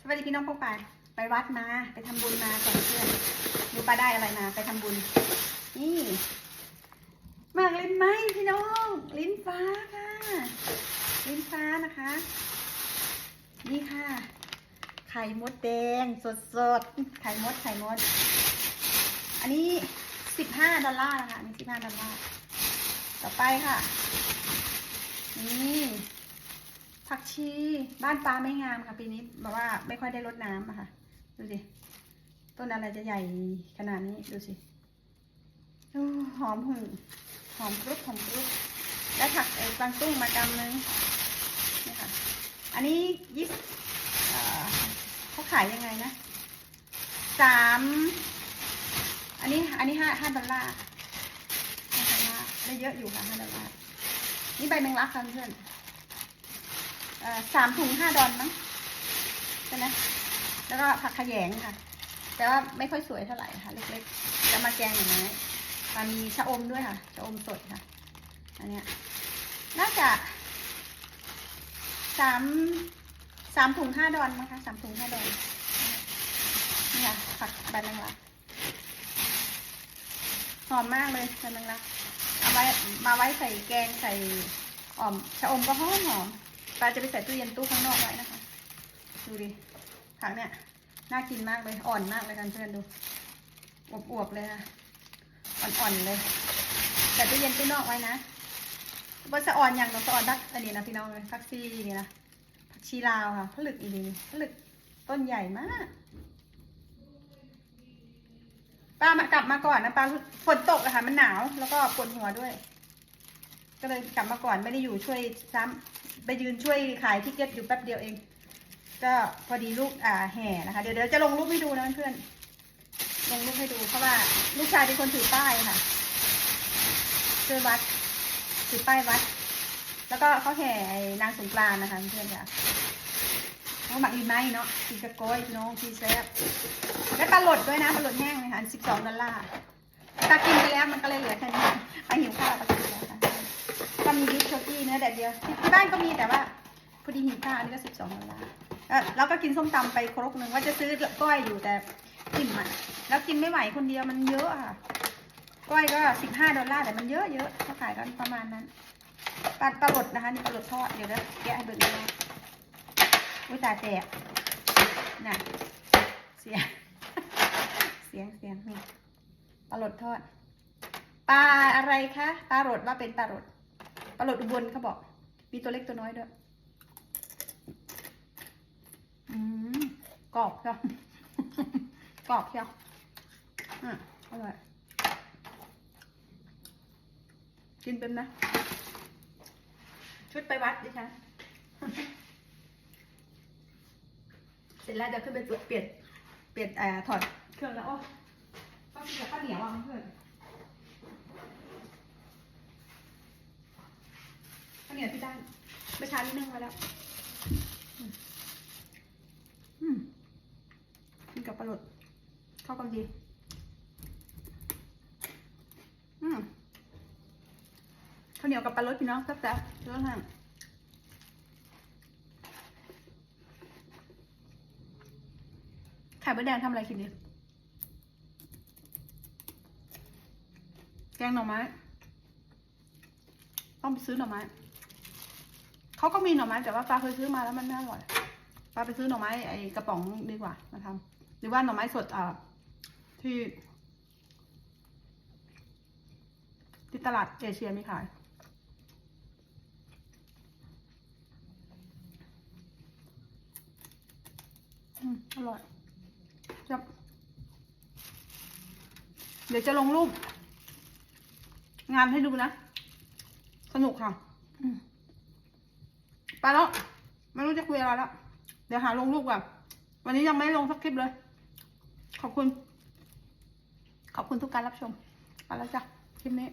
สวัสดีพี่น้องพวกปาไปวัดมา ไปทำบุญมากับเพื่อนดูปลาได้อะไรมา ไปทำบุญ นี่มากลิ้นไหมพี่น้อง ลิ้นฟ้าค่ะ ลิ้นฟ้านะคะ นี่ค่ะ ไข่มดแดงสดสดๆไข่มดไข่มด อันนี้สิบห้าดอลลาร์นะคะอันนี้สิบห้าดอลลาร์ต่อไปค่ะ นี่ ผักชี บ้านปลาไม่งามค่ะปีนี้แบบว่าไม่ค่อยได้รดน้ำอะค่ะ ดูสิ ต้นอะไรจะใหญ่ขนาดนี้ดูสิอหอมหุ่นหอมกรุบหอมกรุบแล้วผักไอ้กวางตุ้งมากำนึงนี่ค่ะ อันนี้ยี่สิบเขาขายยังไงนะสามอันนี้อันนี้ห้าห้าดอลลาร์ห้าดอลลาร์ได้เยอะอยู่ค่ะห้าดอลลาร์นี่ใบแมงลักค่ะเพื่อน สามถุงห้าดอลมั้งใช่ไหมแล้วก็ผักขยงค่ะ แต่ว่าไม่ค่อยสวยเท่าไหร่ค่ะเล็กๆจะมาแกงอย่างนี้มันมีชะอมด้วยค่ะชะอมสดค่ะ อันเนี้ยน่าจะสามสามถุงห้าดอนมั้งคะสามถุงห้าดอนนี่ค่ะผักใบแมงลักหอมมากเลยใบแมงลักเอาไว้มาไว้ใส่แกงใส่อ่อมชะอมก็หอมหอม ปลาจะไปใส่ตู้เย็นตู้ข้างนอกไว้นะคะ ดูดิผักเนี่ยน่ากินมากเลยอ่อนมากเลยกันเพื่อนดูอวบๆเลยค่ะอ่อนๆเลย แต่ตู้เย็นตู้นอกไว้นะว่าจะอ่อนอย่างเราจะอ่อนดักอันนี้นะพี่น้องเลยพักซี่นี่นะผักชีลาวค่ะผลึกอีนี่ผลึกต้นใหญ่มากป้ามากลับมาก่อนนะป้าฝนตกอะค่ะมันหนาวแล้วก็ปวดหัวด้วย ก็เลยกลับมาก่อนไม่ได้อยู่ช่วยซ้ำไปยืนช่วยขายที่เก็ตอยู่แป๊บเดียวเอง ก็พอดีลูกอ่าแห่นะคะ เดี๋ยวเดี๋ยวจะลงรูปให้ดูนะเพื่อนลงรูปให้ดูเพราะว่าลูกชายเป็นคนถือป้ายค่ะช่วยวัดถือป้ายวัด แล้วก็เขาแห่นางสงกรานนะคะเพื่อนค่ะเขาหมักอีไม้เนาะกินกระโกยพี่น้องพี่แซ่บและปลาหลดด้วยนะปลาหลดแห้งเลยค่ะสิบสองดอลลาร์ตากินไปแล้วมันก็เลยเหลือแค่นี้ไปหิวข้าวตากินแล้วค่ะ ก็มีดิสโชกี้เนื้อแดดเดียวที่บ้านก็มีแต่ว่าพอดีหิวข้าวอันนี้ก็สิบสองดอลลาร์เออเราก็กินส้มตำไปครกหนึ่งว่าจะซื้อก้อยอยู่แต่กินมันแล้วกินไม่ไหวคนเดียวมันเยอะค่ะ ก้อยก็สิบห้าดอลลาร์แต่มันเยอะเยอะเขาขายกันประมาณนั้นปลาปลาหลดนะคะนี่ปลาหลดทอดเดี๋ยวนะแกะให้เบิ่งดูอุ้ยตาแตกน่ะเสียงเสียงเสียงนี่ปลาหลดทอดปลาอะไรคะปลาหลดว่าเป็นปลาหลด ปลาหลดอุบลเขาบอก มีตัวเล็กตัวน้อยด้วย อืมกรอบเชียวกรอบเชียวอะอร่อยกินเป็นนะ ชุดไปวัดดิฉันเสร็จแล้วเดี๋ยวขึ้นไปเปลี่ยนเปลี่ยนเออถอดเครื่องแล้วโอ้ต้องกินกับข้าวเหนียวอะเพื่อนข้าวเหนียวที่ด้าน เมื่อเช้านี้นึ่งไว้แล้วอืมกินกับปลาหลดเข้ากันดีอืมข้าวเหนียวกับปลาหลดพี่น้องแซ่บๆเรื่องห่างไข่มดแดงทำอะไรกินดีแกงหน่อไม้ ต้องไปซื้อหน่อไม้ เขาก็มีหน่อไม้แต่ว่าปลาเคยซื้อมาแล้วมันไม่อร่อยป้าไปซื้อหน่อไม้ไอ้กระป๋องดีกว่ามาทำหรือว่าหน่อไม้สดอ่าที่ที่ตลาดเอเชียมีขายอร่อยจับเดี๋ยวจะลงรูป งานให้ดูนะ สนุกค่ะอืม ไปแล้วไม่รู้จะคุยอะไรแล้ว เดี๋ยวหาลงรูปก่อนวันนี้ยังไม่ลงสักคลิปเลย ขอบคุณ ขอบคุณทุกการรับชมไปแล้วจ้ะคลิปนี้